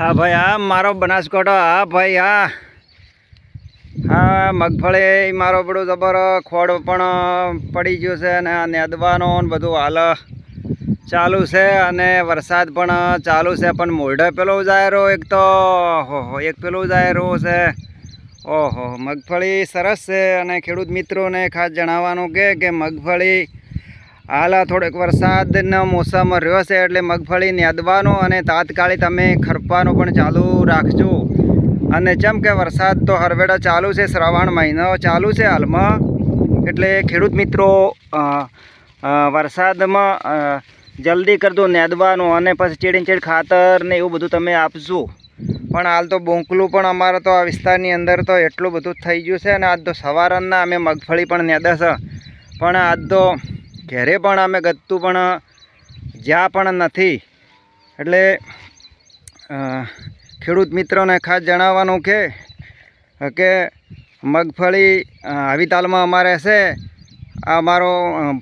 હા ભાઈ, હા, મારો બનાસકાંઠો, હા ભાઈ, હા. હા, મગફળી, મારો બધું જબર, ખોડ પણ પડી ગયું છે અને આ નેદવાનો બધું હાલ ચાલુ છે અને વરસાદ પણ ચાલુ છે, પણ મોઢે પેલો જાયરો એક તો ઓહો એક પેલું જાયરો છે. ઓહો, મગફળી સરસ છે અને ખેડૂત મિત્રોને ખાસ જણાવવાનું કે મગફળી હાલ થોડોક વરસાદનો મોસમ રહ્યો છે એટલે મગફળી નેદવાનો અને તાત્કાલિક તમે ખરપાનો પણ ચાલુ રાખજો. અને જેમ કે વરસાદ તો હરવેડા ચાલુ છે, શ્રાવણ મહિનો ચાલુ છે હાલમાં. એટલે ખેડૂત મિત્રો વરસાદમાં જલ્દી કરજો નેદવાનું અને પછી ચેડીને ચેડ ખાતર ને એવું બધું તમે આપજો. પણ હાલ તો બોંકલું પણ અમારા તો આ વિસ્તારની અંદર તો એટલું બધું થઈ ગયું છે અને આજ તો સવારના અમે મગફળી પણ નેદા છે. પણ આજ તો ઘરે પણ અમે ગત્તું પણ, જ્યાં પણ નથી. એટલે ખેડૂત મિત્રોને ખાસ જણાવવાનું કે કે મગફળી આવી તાલમાં અમારે છે. આ અમારો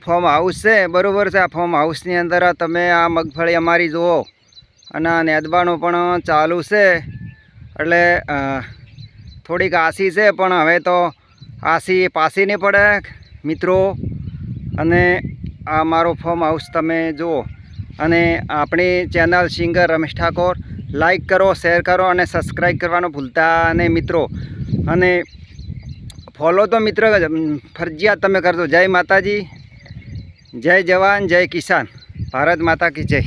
ફોર્મ હાઉસ છે. બરાબર છે. આ ફોર્મ હાઉસની અંદર તમે આ મગફળી અમારી જુઓ. અને આ નેદવાનું પણ ચાલુ છે. એટલે થોડીક આસી છે, પણ હવે તો આસી પાસી નહીં પડે, મિત્રો. અને આ મારો ફોર્મ હાઉસ તમે જુઓ. અને આપણી channel singer Ramesh Thakor, like કરો, શેર કરો અને સબસ્ક્રાઈબ કરવાનું ભૂલતા અને મિત્રો. અને ફોલો તો મિત્ર ફરજિયાત તમે કરજો. જય માતાજી, જય જવાન, જય કિસાન. ભારત માતા કી જય.